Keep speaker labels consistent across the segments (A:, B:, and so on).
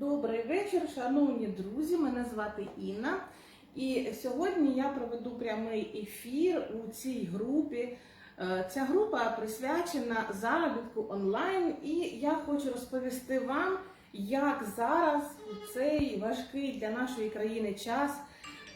A: Добрий вечір, шановні друзі. Мене звати Інна. І сьогодні я проведу прямий ефір у цій групі. Е, Ця група присвячена заробітку онлайн, і я хочу розповісти вам, як зараз у цей важкий для нашої країни час,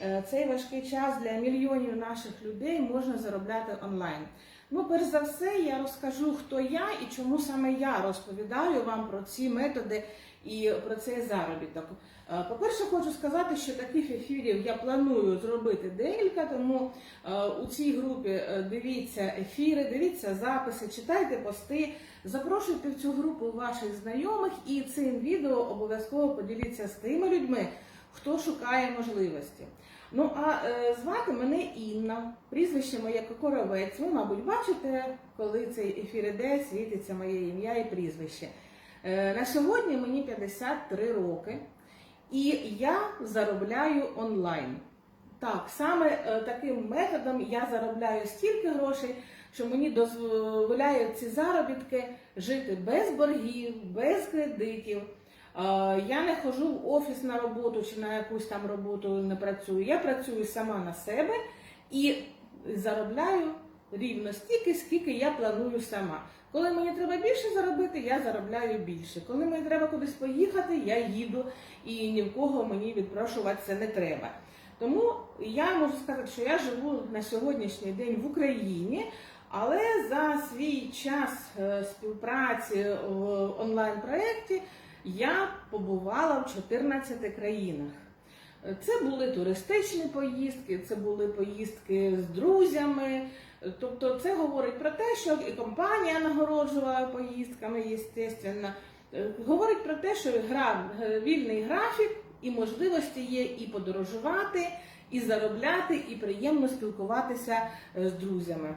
A: е, цей важкий час для мільйонів наших людей можна заробляти онлайн. Ну, перш за все, я розкажу, хто я і чому саме я розповідаю вам про ці методи і про цей заробіток. Е, По-перше, хочу сказати, що таких ефірів я планую зробити декілька, тому е, у цій групі е, дивіться ефіри, дивіться записи, читайте пости, запрошуйте в цю групу ваших знайомих і цим відео обов'язково поділіться з тими людьми, хто шукає можливості. Ну а е, звати мене Інна, прізвище моє Кокоровець. Ви, мабуть, бачите, коли цей ефір іде, світиться моє ім'я і прізвище. Е, на сьогодні мені 53 роки, і я заробляю онлайн. Так, саме е, таким методом я заробляю стільки грошей, що мені дозволяють ці заробітки жити без боргів, без кредитів. Е, Я не ходжу в офіс на роботу чи на якусь там роботу не працюю. Я працюю сама на себе і заробляю рівно стільки, скільки я планую сама. Коли мені треба більше заробити, я заробляю більше. Коли мені треба кудись поїхати, я їду і ні в кого мені відпрошуватися не треба. Тому я можу сказати, що я живу на сьогоднішній день в Україні, але за свій час е, співпраці в онлайн-проєкті я побувала в 14 країнах. Це були туристичні поїздки, це були поїздки з друзями. Тобто це говорить про те, що і компанія нагороджувала поїздками, звісно. Говорить про те, що гра, вільний графік і можливості є і подорожувати, і заробляти, і приємно спілкуватися е, з друзями.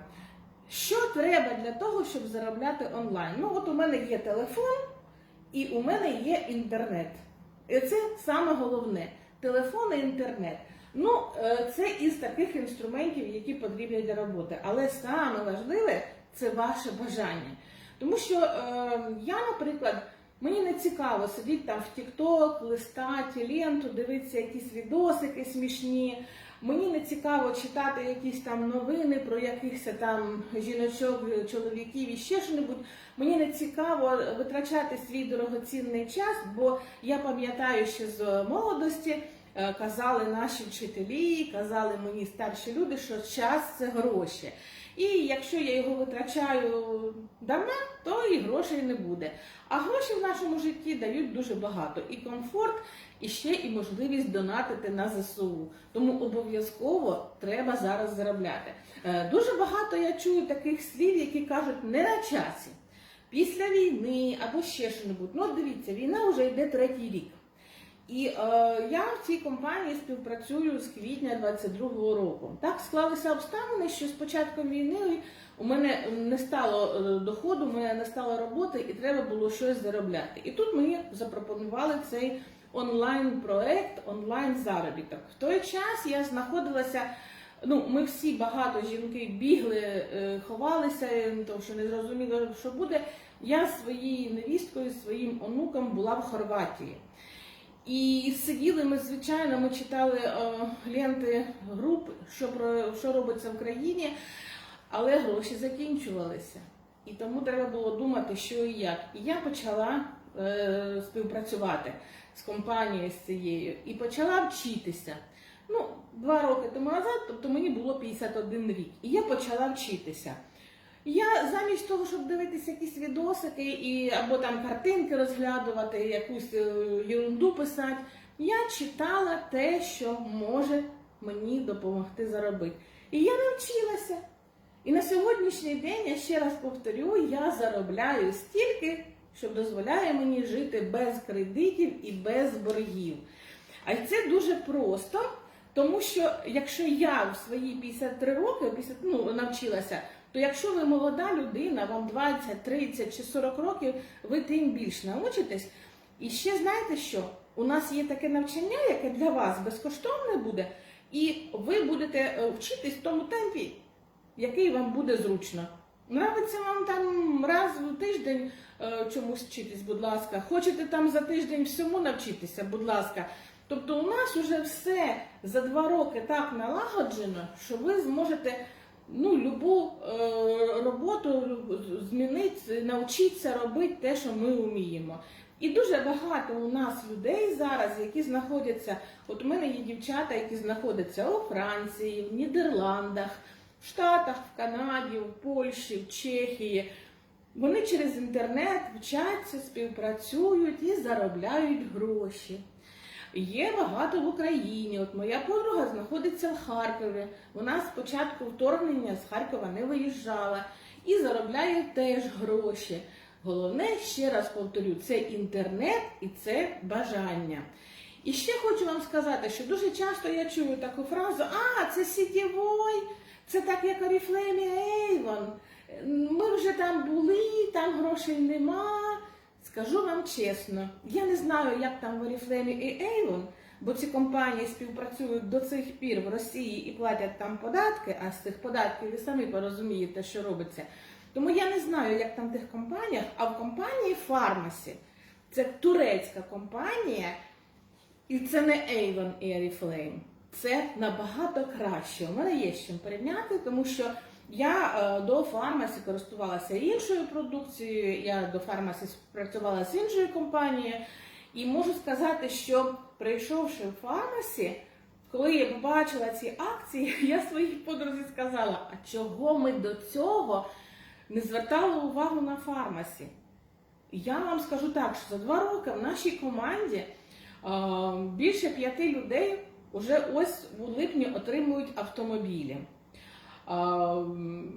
A: Що треба для того, щоб заробляти онлайн? Ну, от у мене є телефон і у мене є інтернет. І це саме головне телефон і інтернет. Ну, е, це із таких інструментів, які потрібні для роботи. Але саме важливе це ваше бажання. Тому що е, я, наприклад, мені не цікаво сидіти там в TikTok, листати ленту, дивитися якісь відосики смішні. Мені не цікаво читати якісь там новини про якихось там жіночок, чоловіків і ще що-небудь. Мені не цікаво витрачати свій дорогоцінний час, бо я пам'ятаю, що з молодості казали наші вчителі, казали мені старші люди, що час це гроші. І якщо я його витрачаю дарма, то і грошей не буде. А гроші в нашому житті дають дуже багато і комфорт, і ще і можливість донатити на ЗСУ. Тому обов'язково треба зараз заробляти. Е, Дуже багато я чую таких слів, які кажуть не на часі. Після війни або ще що-небудь. Ну, дивіться, війна вже йде третій рік. І е, я в цій компанії співпрацюю з квітня 22-го року. Так склалися обставини, що з початком війни у мене не стало е, доходу, у мене не стало роботи, і треба було щось заробляти. І тут мені запропонували цей онлайн-проект, онлайн-заробіток. В той час я знаходилася. Ну, ми всі багато жінки бігли, е, ховалися, тому що не зрозуміло, що буде. Я своєю невісткою, своїм онуком була в Хорватії. І сиділи ми, звичайно, ми читали е, ленти груп, що про що робиться в країні, але гроші закінчувалися. І тому треба було думати, що і як. І я почала е, співпрацювати з компанією з цією і почала вчитися. Ну, два роки тому назад, тобто мені було 51 рік, і я почала вчитися. Я замість того, щоб дивитися якісь відосики і або там картинки розглядувати, якусь е, ерунду писати, я читала те, що може мені допомогти заробити. І я навчилася. І на сьогоднішній день, я ще раз повторю, я заробляю стільки, що дозволяє мені жити без кредитів і без боргів. А це дуже просто, тому що якщо я в свої 53 роки 50, ну, навчилася, то якщо ви молода людина, вам 20, 30 чи 40 років, ви тим більш научитесь. І ще знаєте що? У нас є таке навчання, яке для вас безкоштовне буде, і ви будете е, вчитись в тому темпі, який вам буде зручно. Нравиться вам там раз в тиждень е, чомусь вчитись, будь ласка. Хочете там за тиждень всьому навчитися, будь ласка. Тобто у нас вже все за два роки так налагоджено, що ви зможете ну, любу е, роботу змінити, навчитися робити те, що ми вміємо. І дуже багато у нас людей зараз, які знаходяться. От у мене є дівчата, які знаходяться у Франції, в Нідерландах, в Штатах, в Канаді, в Польщі, в Чехії. Вони через інтернет вчаться, співпрацюють і заробляють гроші. Є багато в Україні. От моя подруга знаходиться в Харкові. Вона з початку вторгнення з Харкова не виїжджала і заробляє теж гроші. Головне, ще раз повторю, це інтернет і це бажання. І ще хочу вам сказати, що дуже часто я чую таку фразу: а, це сітєвой, це так як Oriflame Avon. Ми вже там були, там грошей нема. Скажу вам чесно, я не знаю, як там в Oriflame і Avon, бо ці компанії співпрацюють до цих пір в Росії і платять там податки, а з цих податків ви самі порозумієте, що робиться. Тому я не знаю, як там в тих компаніях, а в компанії Pharmacy, це турецька компанія, і це не Avon і Oriflame. Це набагато краще. У мене є з чим порівняти, тому що я е, до фармасі користувалася іншою продукцією, я до фармасі працювала з іншою компанією, і можу сказати, що прийшовши в фармасі, коли я побачила ці акції, я своїй подрузі сказала: а чого ми до цього не звертали увагу на фармасі? Я вам скажу так, що за два роки в нашій команді е, більше п'яти людей вже ось у липні отримують автомобілі.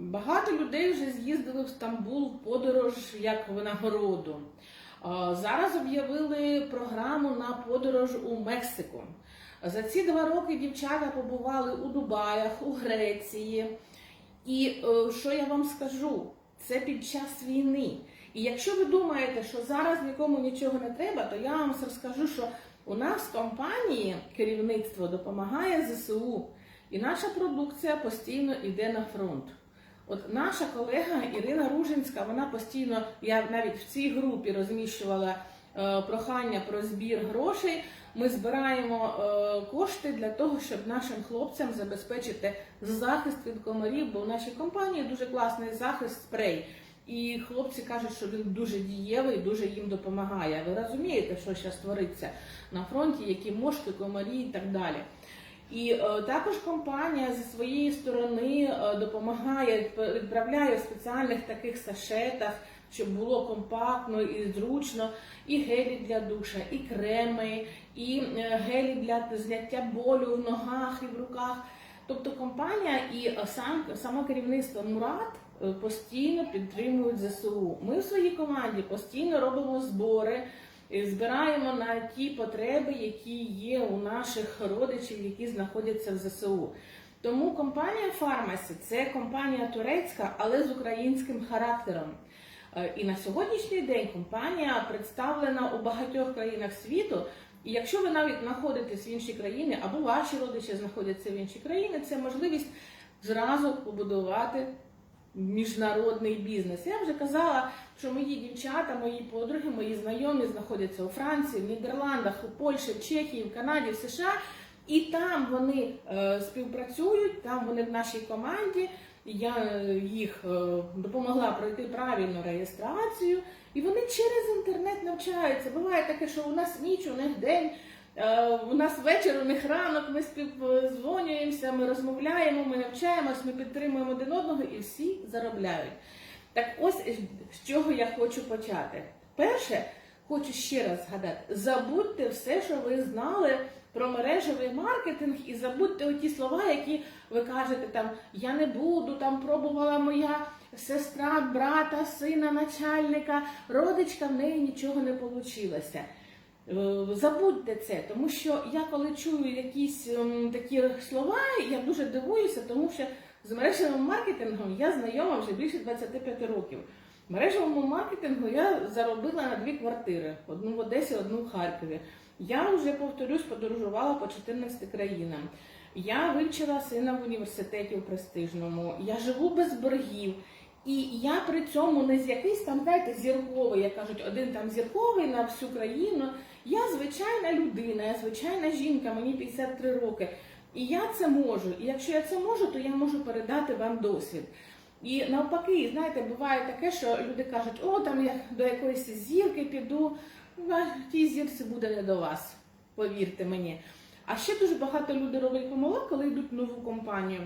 A: Багато людей вже з'їздили в Стамбул в подорож як в нагороду. Зараз об'явили програму на подорож у Мексику. За ці два роки дівчата побували у Дубаях, у Греції. І е, що я вам скажу? Це під час війни. І якщо ви думаєте, що зараз нікому нічого не треба, то я вам розкажу, що у нас в компанії керівництво допомагає ЗСУ. І наша продукція постійно йде на фронт. От наша колега Ірина Ружинська, вона постійно, я навіть в цій групі розміщувала е, прохання про збір грошей. Ми збираємо е, кошти для того, щоб нашим хлопцям забезпечити захист від комарів, бо в нашій компанії дуже класний захист спрей. І хлопці кажуть, що він дуже дієвий, дуже їм допомагає. Ви розумієте, що зараз твориться на фронті, які мошки, комарі і так далі. І е, також компанія зі своєї сторони е, допомагає, відправляє в спеціальних таких сашетах, щоб було компактно і зручно, і гелі для душа, і креми, і е, гелі для зняття болю в ногах і в руках. Тобто компанія і сам саме керівництво Мурат постійно підтримують ЗСУ. Ми в своїй команді постійно робимо збори. Збираємо на ті потреби, які є у наших родичів, які знаходяться в ЗСУ. Тому компанія Фармасі це компанія турецька, але з українським характером. Е, І на сьогоднішній день компанія представлена у багатьох країнах світу. І якщо ви навіть знаходитесь в іншій країні або ваші родичі знаходяться в іншій країні, це можливість зразу побудувати міжнародний бізнес. Я вже казала, що мої дівчата, мої подруги, мої знайомі знаходяться у Франції, в Нідерландах, у Польщі, в Чехії, в Канаді, в США. І там вони е, співпрацюють, там вони в нашій команді. Я е, їх е, допомогла пройти правильну реєстрацію, і вони через інтернет навчаються. Буває таке, що у нас ніч, у них день. Е, У нас вечір, у них ранок, ми співдзвонюємося, ми розмовляємо, ми навчаємось, ми підтримуємо один одного і всі заробляють. Так ось е, з чого я хочу почати. Перше, хочу ще раз згадати: забудьте все, що ви знали про мережевий маркетинг, і забудьте оті слова, які ви кажете там я не буду, там пробувала моя сестра, брата, сина, начальника, родичка, в неї нічого не вийшло. Е, Забудьте це, тому що я коли чую якісь ем, такі слова, я дуже дивуюся, тому що з мережевим маркетингом я знайома вже більше 25 років. В мережевому маркетингу я заробила на дві квартири: одну в Одесі, одну в Харкові. Я вже повторюсь, подорожувала по 14 країнам. Я вивчила сина в університеті в престижному. Я живу без боргів. І я при цьому не з якийсь там, знаєте, зірковий, як кажуть, один там зірковий на всю країну. Я звичайна людина, я звичайна жінка, мені 53 роки. І я це можу. І якщо я це можу, то я можу передати вам досвід. І навпаки, знаєте, буває таке, що люди кажуть, о, там я до якоїсь зірки піду, тій зірці буде не до вас, повірте мені. А ще дуже багато людей роблять помилок, коли йдуть в нову компанію.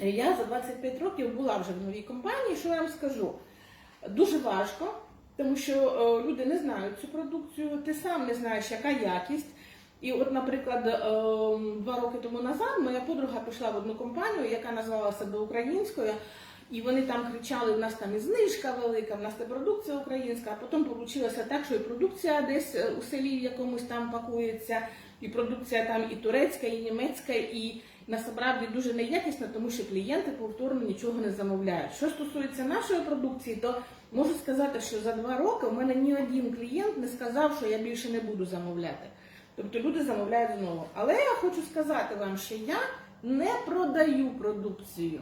A: Я за 25 років була вже в новій компанії, що я вам скажу? Дуже важко, тому що е, люди не знають цю продукцію, ти сам не знаєш, яка якість. І от, наприклад, е, два роки тому назад моя подруга пішла в одну компанію, яка називала себе українською, і вони там кричали: в нас там і знижка велика, в нас і продукція українська. А потім вийшло так, що і продукція десь е, у селі в якомусь там пакується, і продукція там і турецька, і німецька, і насправді дуже неякісна, тому що клієнти повторно нічого не замовляють. Що стосується нашої продукції, то можу сказати, що за два роки у мене ні один клієнт не сказав, що я більше не буду замовляти. Тобто люди замовляють знову. Але я хочу сказати вам, що я не продаю продукцію.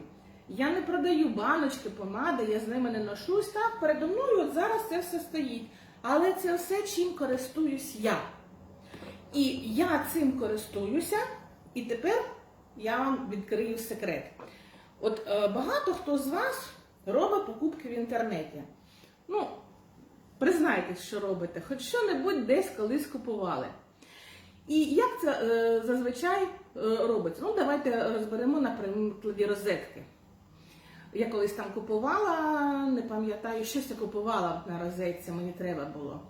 A: Я не продаю баночки, помади, я з ними не ношусь. Так, передо мною от зараз це все стоїть. Але це все чим користуюсь я. І я цим користуюся, і тепер я вам відкрию секрет. От е, багато хто з вас робить покупки в інтернеті. Ну, признайтесь, що робите, хоч що-небудь десь колись купували. І як це е, зазвичай е, робиться? Ну, давайте розберемо на прикладі розетки. Я колись там купувала, не пам'ятаю, щось я купувала на розетці, мені треба було.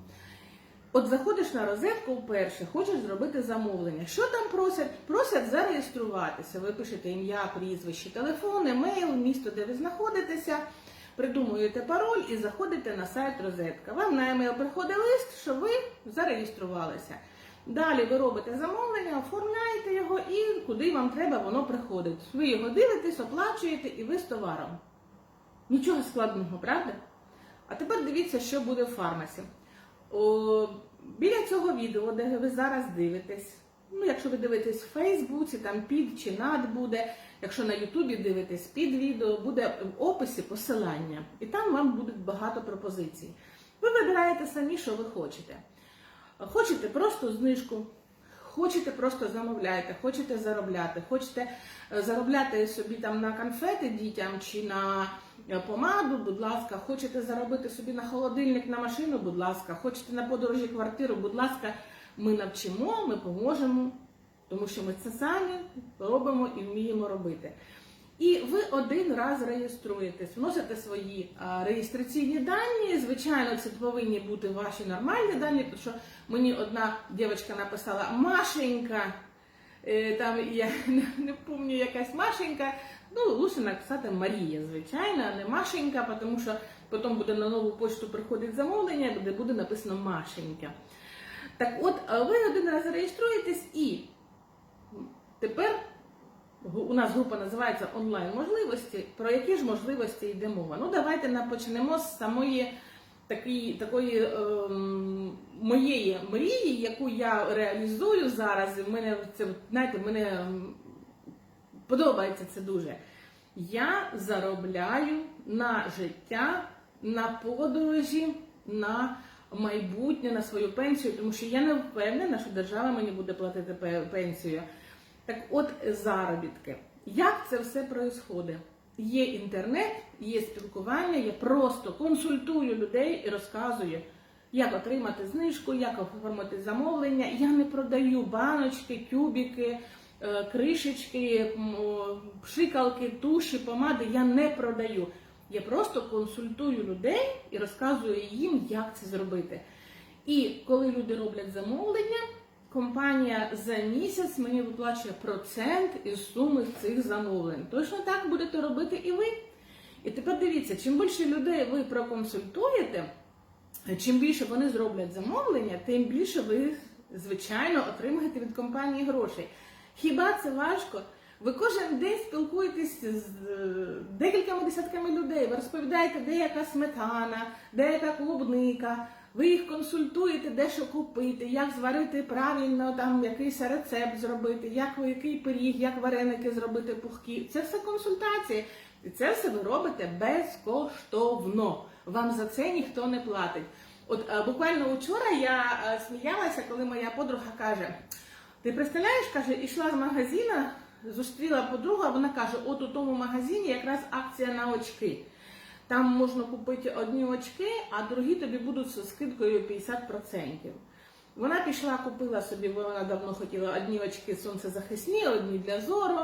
A: От заходиш на розетку вперше, хочеш зробити замовлення. Що там просять? Просять зареєструватися. Ви пишете ім'я, прізвище, телефон, емейл, місто, де ви знаходитеся, придумуєте пароль і заходите на сайт розетка. Вам на емейл приходить лист, що ви зареєструвалися. Далі ви робите замовлення, оформляєте його і куди вам треба, воно приходить. Ви його дивитесь, оплачуєте і ви з товаром. Нічого складного, правда? А тепер дивіться, що буде в фармасі. О, біля цього відео, де ви зараз дивитесь, ну, якщо ви дивитесь в Фейсбуці, там під чи над буде, якщо на Ютубі дивитесь під відео, буде в описі посилання. І там вам будуть багато пропозицій. Ви вибираєте самі, що ви хочете. Хочете просто знижку, хочете просто замовляйте, хочете заробляти, хочете е, заробляти собі там на конфети дітям чи на е, помаду, будь ласка, хочете заробити собі на холодильник, на машину, будь ласка, хочете на подорожі квартиру, будь ласка, ми навчимо, ми поможемо, тому що ми це самі робимо і вміємо робити. І ви один раз реєструєтесь, вносите свої реєстраційні дані. Звичайно, це повинні бути ваші нормальні дані, тому що мені одна дівчинка написала Машенька, е, там я не, не пам'ятаю якась Машенька. Ну, лучше написати Марія, звичайно, а не Машенька, тому що потім буде на нову почту приходить замовлення, де буде написано Машенька. Так от, ви один раз реєструєтесь і тепер у нас група називається онлайн можливості. Про які ж можливості йде мова? Ну, давайте почнемо з самої такої, такої ем, моєї мрії, яку я реалізую зараз. І мене це знаєте, мене ем, подобається це дуже. Я заробляю на життя, на подорожі, на майбутнє, на свою пенсію, тому що я не впевнена, що держава мені буде платити пенсію. Так от заробітки. Як це все происходить? Є інтернет, є спілкування, я просто консультую людей і розказую, як отримати знижку, як оформити замовлення. Я не продаю баночки, тюбіки, е, кришечки, пшикалки, туші, помади. Я не продаю. Я просто консультую людей і розказую їм, як це зробити. І коли люди роблять замовлення, компанія за місяць мені виплачує процент із суми цих замовлень. Точно так будете робити і ви. І тепер дивіться, чим більше людей ви проконсультуєте, чим більше вони зроблять замовлення, тим більше ви, звичайно, отримаєте від компанії грошей. Хіба це важко? Ви кожен день спілкуєтесь з декількома десятками людей. Ви розповідаєте, де яка сметана, де яка клубника. Ви їх консультуєте, де що купити, як зварити правильно, там якийсь рецепт зробити, як який пиріг, як вареники зробити пухкі. Це все консультації. І це все ви робите безкоштовно. Вам за це ніхто не платить. От е, буквально вчора я е, сміялася, коли моя подруга каже: Ти представляєш, каже, ішла з магазина, зустріла подругу, вона каже: от у тому магазині якраз акція на очки. Там можна купити одні очки, а другі тобі будуть з скидкою 50%. Вона пішла, купила собі, бо вона давно хотіла одні очки сонцезахисні, одні для зору.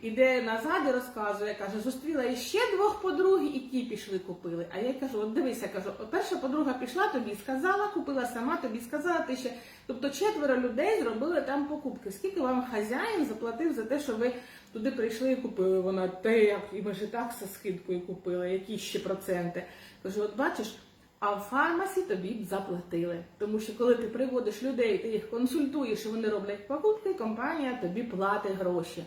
A: Іде назад і розказує, каже, зустріла іще двох подруг, і ті пішли купили. А я кажу, от дивися, кажу, перша подруга пішла, тобі сказала, купила сама, тобі сказала, ти ще. Тобто четверо людей зробили там покупки. Скільки вам хазяїн заплатив за те, що ви туди прийшли і купили? Вона те, як і ми ж так зі скидкою купили, які ще проценти. Кажу, от бачиш. А в фармасі тобі б заплатили. Тому що коли ти приводиш людей, ти їх консультуєш, і вони роблять покупки, компанія тобі платить гроші.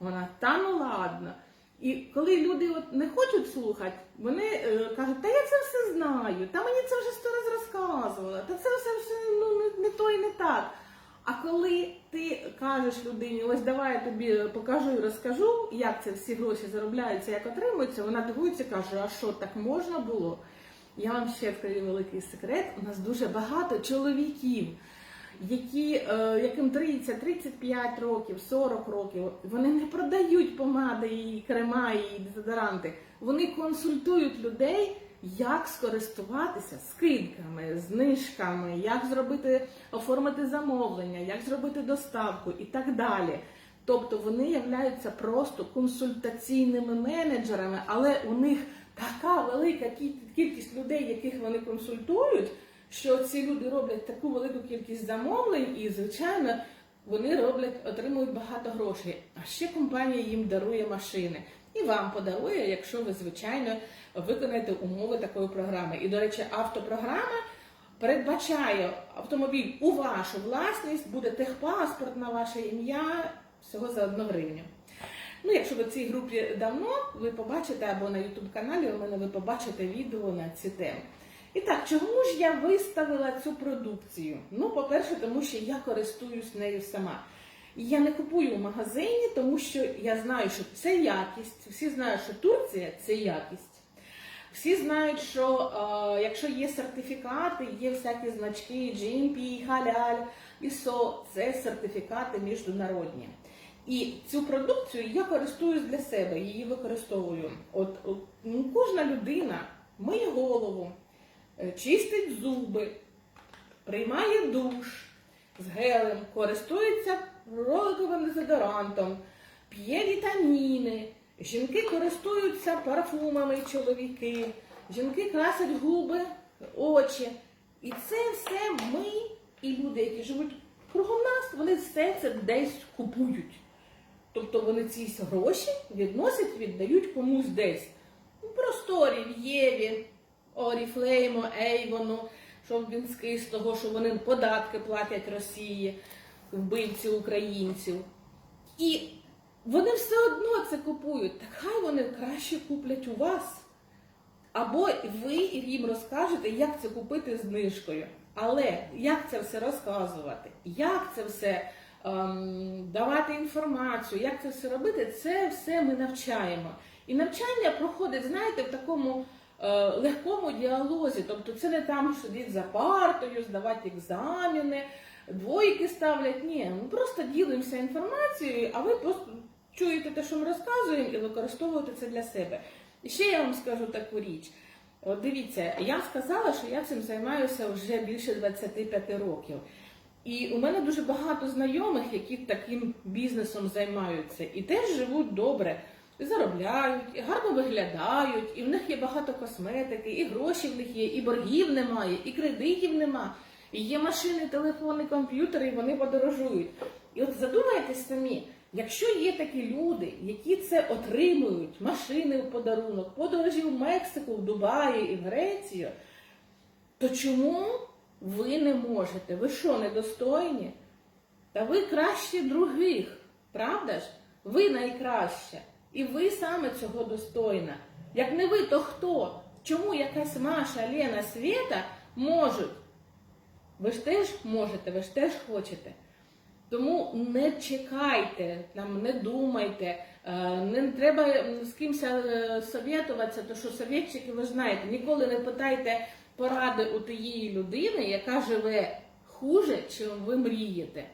A: Вона та ну ладно. І коли люди от не хочуть слухати, вони е, кажуть, та я це все знаю, та мені це вже сто раз розказувала, та це все, все ну, не, не то і не так. А коли ти кажеш людині, ось давай я тобі покажу і розкажу, як це всі гроші заробляються, як отримуються, вона дивується каже, а що так можна було? Я вам ще відкрию великий секрет. У нас дуже багато чоловіків, які, е, яким 30, 35 років, 40 років, вони не продають помади і крема і дезодоранти. Вони консультують людей, як скористуватися скидками, знижками, як зробити, оформити замовлення, як зробити доставку і так далі. Тобто вони являються просто консультаційними менеджерами, але у них така велика кількість людей, яких вони консультують, що ці люди роблять таку велику кількість замовлень, і, звичайно, вони роблять, отримують багато грошей. А ще компанія їм дарує машини. І вам подарує, якщо ви, звичайно, виконаєте умови такої програми. І, до речі, автопрограма передбачає автомобіль у вашу власність, буде техпаспорт на ваше ім'я всього за одну гривню. Ну, якщо ви в цій групі давно, ви побачите або на YouTube каналі у мене ви побачите відео на ці теми. І так, чому ж я виставила цю продукцію? Ну, по-перше, тому що я користуюсь нею сама. Я не купую в магазині, тому що я знаю, що це якість. Всі знають, що Турція це якість. Всі знають, що е, якщо є сертифікати, є всякі значки GMP, халяль, ISO, це сертифікати міжнародні. І цю продукцію я користуюсь для себе, її використовую. От, от ну, кожна людина миє голову, чистить зуби, приймає душ з гелем, користується роликовим дезодорантом, п'є вітаміни. Жінки користуються парфумами, чоловіки, жінки красять губи, очі. І це все ми і люди, які живуть кругом нас, вони все це десь купують. Тобто вони ці гроші відносять, віддають комусь десь. У просторі, в Єві, Оріфлеймо, Ейвону, він скис того, що вони податки платять Росії, вбивці українців. І вони все одно це купують. Так хай вони краще куплять у вас. Або ви їм розкажете, як це купити знижкою. Але як це все розказувати, як це все ем, давати інформацію, як це все робити, це все ми навчаємо. І навчання проходить, знаєте, в такому легкому діалозі. Тобто це не там сидіти за партою, здавати екзамени, двойки ставлять. Ні, ми просто ділимося інформацією, а ви просто чуєте те, що ми розказуємо, і використовуєте це для себе. І ще я вам скажу таку річ. От дивіться, я сказала, що я цим займаюся вже більше 25 років. І у мене дуже багато знайомих, які таким бізнесом займаються, і теж живуть добре, заробляють, і гарно виглядають, і в них є багато косметики, і гроші в них є, і боргів немає, і кредитів нема. І є машини, телефони, комп'ютери, і вони подорожують. І от задумайтесь самі, якщо є такі люди, які це отримують, машини в подарунок, подорожі в Мексику, в Дубаї і в Грецію, то чому ви не можете? Ви що, недостойні? Та ви кращі других, правда ж? Ви найкраща. І ви саме цього достойна. Як не ви, то хто? Чому якась Маша, Лена, Свєта можуть? Ви ж теж можете, ви ж теж хочете. Тому не чекайте, там, не думайте, е, не треба з кимось е, совєтуватися, тому що совєтчики, ви знаєте, ніколи не питайте поради у тієї людини, яка живе хуже, чим ви мрієте.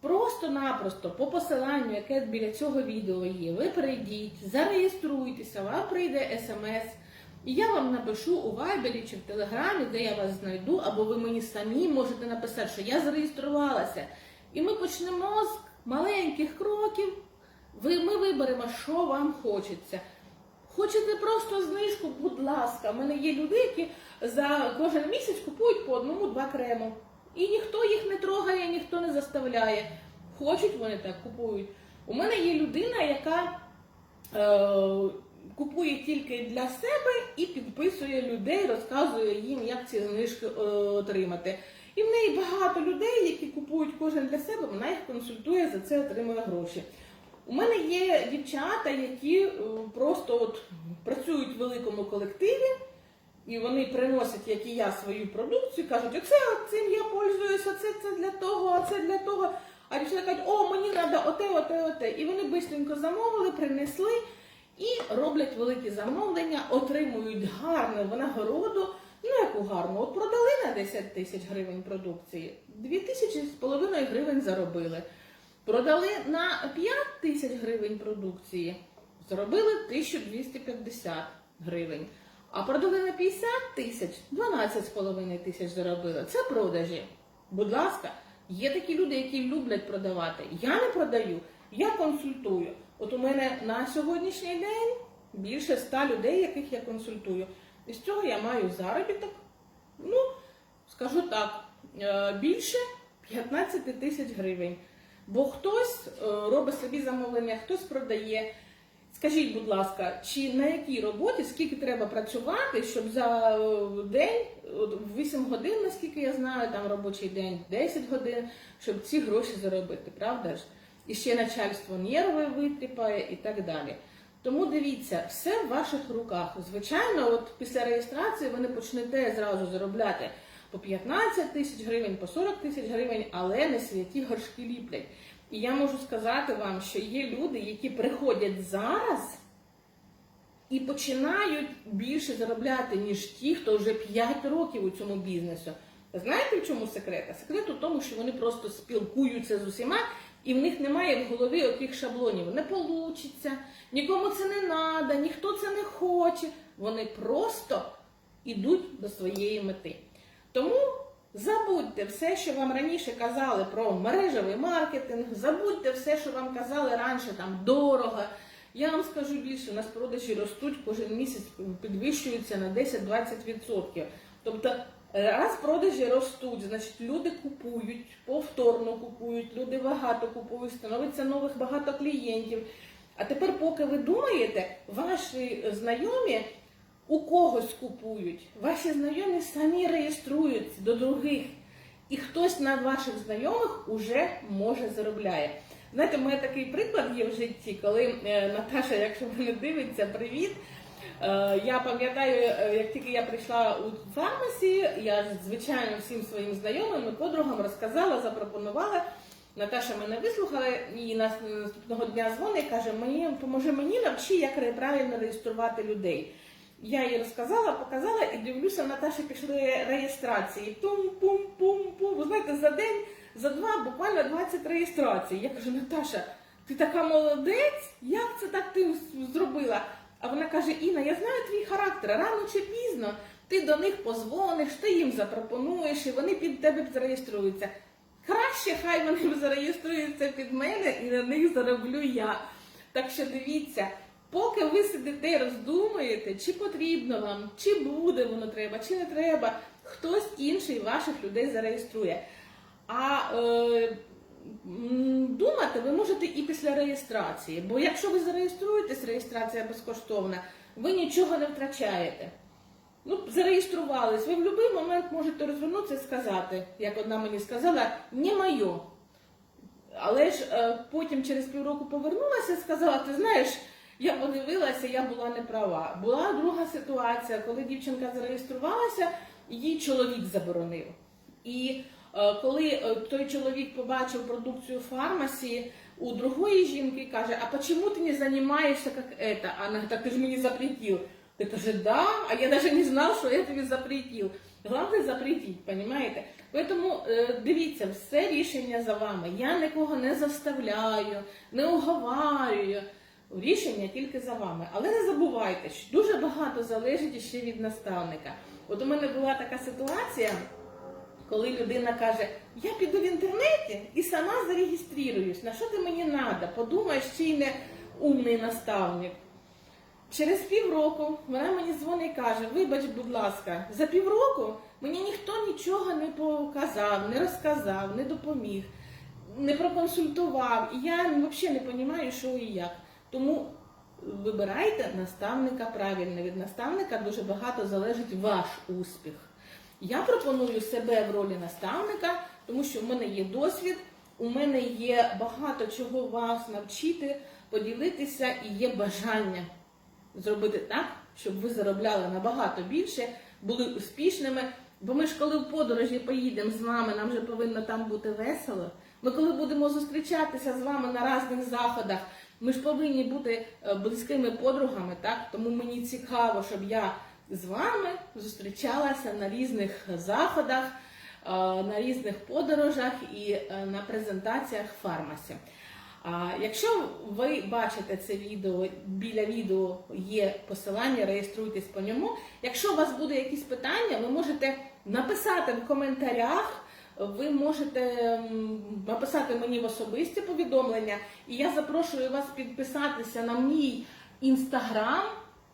A: Просто-напросто по посиланню, яке біля цього відео є, ви перейдіть, зареєструйтеся, вам прийде смс, і я вам напишу у Вайбері чи в Телеграмі, де я вас знайду, або ви мені самі можете написати, що я зареєструвалася. І ми почнемо з маленьких кроків. Ви, ми виберемо, що вам хочеться. Хочете просто знижку, будь ласка. У мене є люди, які за кожен місяць купують по одному-два крему. І ніхто їх не трогає, ніхто не заставляє. Хочуть вони так купують. У мене є людина, яка е, купує тільки для себе і підписує людей, розказує їм, як ці знижки е, отримати. І в неї багато людей, які купують кожен для себе, вона їх консультує, за це отримує гроші. У мене є дівчата, які е, просто от працюють в великому колективі, і вони приносять, як і я, свою продукцію, кажуть, оце цим я пользуюся, це, це для того, а це для того. А дівчата кажуть, о, мені треба оте, оте, оте. І вони швидко замовили, принесли і роблять великі замовлення, отримують гарну винагороду. Ну, яку гарну, от продали на 10 тисяч гривень продукції, 2 тисячі з половиною гривень заробили. Продали на 5 тисяч гривень продукції, заробили 1250 гривень. А продали на 50 тисяч, 12,5 тисяч заробили. Це продажі. Будь ласка, є такі люди, які люблять продавати. Я не продаю, я консультую. От у мене на сьогоднішній день більше 100 людей, яких я консультую. І з цього я маю заробіток, ну, скажу так, е, більше 15 тисяч гривень. Бо хтось е, робить собі замовлення, хтось продає. Скажіть, будь ласка, чи на якій роботі скільки треба працювати, щоб за е, день, от, 8 годин, наскільки я знаю, там робочий день 10 годин, щоб ці гроші заробити, правда ж? І ще начальство нерви витріпає і так далі. Тому дивіться, все в ваших руках. Звичайно, от після реєстрації ви не почнете зразу заробляти по 15 тисяч гривень, по 40 тисяч гривень, але не святі горшки ліплять. І я можу сказати вам, що є люди, які приходять зараз і починають більше заробляти, ніж ті, хто вже 5 років у цьому бізнесу. Знаєте, в чому секрет? Секрет у тому, що вони просто спілкуються з усіма, і в них немає в голові отих шаблонів. Не получиться, нікому це не треба, ніхто це не хоче. Вони просто йдуть до своєї мети. Тому забудьте все, що вам раніше казали про мережевий маркетинг, забудьте все, що вам казали раніше, там дорого. Я вам скажу більше, у нас продажі ростуть кожен місяць, підвищуються на 10-20%. Тобто, раз продажі ростуть, значить люди купують, повторно купують, люди багато купують, становиться нових багато клієнтів. А тепер, поки ви думаєте, ваші знайомі у когось купують, ваші знайомі самі реєструються до других, і хтось на ваших знайомих уже може заробляє. Знаєте, у мене такий приклад є в житті, коли е, Наташа, якщо мене дивиться, привіт. Е, Я пам'ятаю, е, як тільки я прийшла у фармасі, я звичайно всім своїм знайомим і подругам розказала, запропонувала. Наташа мене вислухала і наступного дня дзвонить і каже, мені поможи мені навчи, як правильно реєструвати людей. Я їй розказала, показала і дивлюся, Наташі пішли реєстрації. Пум-пум-пум-пум. Ви знаєте, за день, за два, буквально 20 реєстрацій. Я кажу, Наташа, ти така молодець, як це так ти зробила? А вона каже: Інна, я знаю твій характер, рано чи пізно ти до них позвониш, ти їм запропонуєш, і вони під тебе зареєструються. Краще, хай вони зареєструються під мене і на них зароблю я. Так що дивіться. Поки ви сидите і роздумуєте, чи потрібно вам, чи буде воно треба, чи не треба, хтось інший ваших людей зареєструє. А е, думати ви можете і після реєстрації, бо якщо ви зареєструєтесь, реєстрація безкоштовна, ви нічого не втрачаєте. Ну, зареєструвались, ви в будь-який момент можете розвернутися і сказати, як одна мені сказала, не моє. Але ж е, потім через півроку повернулася і сказала, ти знаєш. Я подивилася, я була не права. Була друга ситуація, коли дівчинка зареєструвалася, її чоловік заборонив. І Е, Коли е, той чоловік побачив продукцію фармасі у другої жінки, каже, а почему ты не занимаешься как это? А Она говорит, так ты же мне запретил. Ты каже, да, а я даже не знал, що я тобі запретил. Главное запретить, понимаете? Поэтому е, дивіться, все рішення за вами. Я нікого не заставляю, не уговарюю. Рішення тільки за вами. Але не забувайте, що дуже багато залежить ще від наставника. От у мене була така ситуація, коли людина каже, я піду в інтернеті і сама зареєструюсь. На що ти мені треба? Подумаєш, чи й не умний наставник. Через півроку вона мені дзвонить і каже: Вибач, будь ласка, за півроку мені ніхто нічого не показав, не розказав, не допоміг, не проконсультував. І я взагалі не розумію, що і як. Тому вибирайте наставника правильно. Від наставника дуже багато залежить ваш успіх. Я пропоную себе в ролі наставника, тому що в мене є досвід, у мене є багато чого вас навчити, поділитися і є бажання зробити так, щоб ви заробляли набагато більше, були успішними. Бо ми ж коли в подорожі поїдемо з вами, нам же повинно там бути весело. Ми коли будемо зустрічатися з вами на різних заходах, ми ж повинні бути е, близькими подругами, так? Тому мені цікаво, щоб я з вами зустрічалася на різних заходах, е, на різних подорожах і е, на презентаціях фармасі. Якщо ви бачите це відео, біля відео є посилання, реєструйтесь по ньому. Якщо у вас буде якісь питання, ви можете написати в коментарях, ви можете написати мені в особисті повідомлення, і я запрошую вас підписатися на мій інстаграм,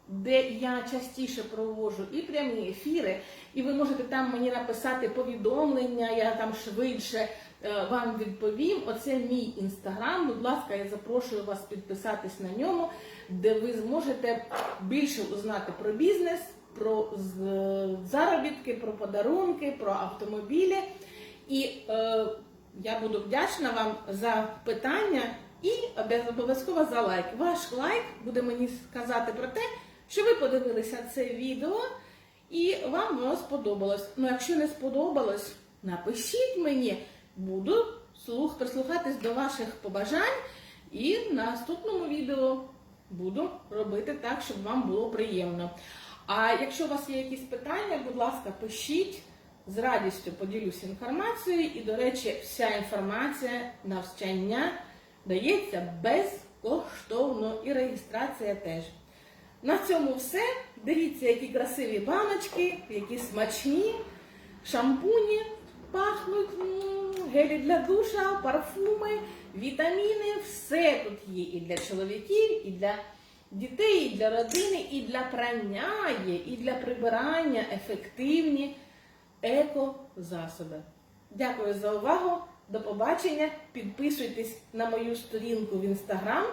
A: де я частіше проводжу і прямі ефіри, і ви можете там мені написати повідомлення, я там швидше е, вам відповім. Оце мій інстаграм. Будь ласка, я запрошую вас підписатись на ньому, де ви зможете більше узнати про бізнес, про заробітки, про подарунки, про автомобілі. І е, я буду вдячна вам за питання і обов'язково за лайк. Ваш лайк буде мені сказати про те, що ви подивилися це відео і вам воно сподобалось. Ну, якщо не сподобалось, напишіть мені, буду слух прислухатись до ваших побажань, і в наступному відео буду робити так, щоб вам було приємно. А якщо у вас є якісь питання, будь ласка, пишіть. З радістю поділюсь інформацією, і, до речі, вся інформація навчання дається безкоштовно і реєстрація теж. На цьому все. Дивіться, які красиві баночки, які смачні, шампуні пахнуть, гелі для душа, парфуми, вітаміни. Все тут є і для чоловіків, і для дітей, і для родини, і для прання є, і для прибирання ефективні екозасоби. Дякую за увагу. До побачення. Підписуйтесь на мою сторінку в інстаграм.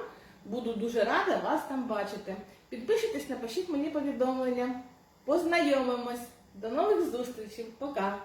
A: Буду дуже рада вас там бачити. Підпишітесь, напишіть мені повідомлення. Познайомимось. До нових зустрічей. Пока!